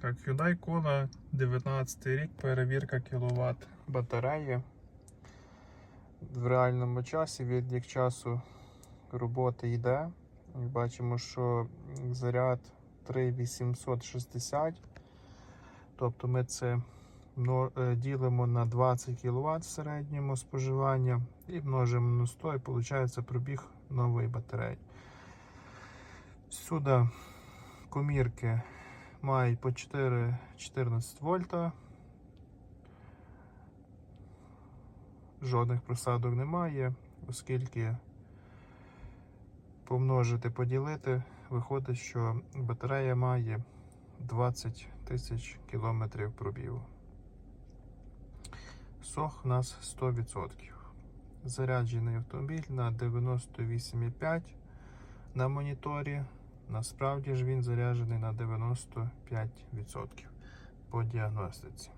Так, Hyundai Kona 19 рік, перевірка кіловат батареї. В реальному часі відлік часу роботи йде. Бачимо, що заряд 3860. Тобто ми це е, ділимо на 20 кВт в середньому споживання і множимо на 100 і виходить пробіг нової батареї. Сюди комірки мають по 4-14 вольта. Жодних просадок немає, оскільки помножити, поділити, виходить, що батарея має 20 тисяч кілометрів пробігу. Сох у нас 100%. Заряджений автомобіль на 98,5 на моніторі. Насправді ж він заряджений на 95% по діагностиці.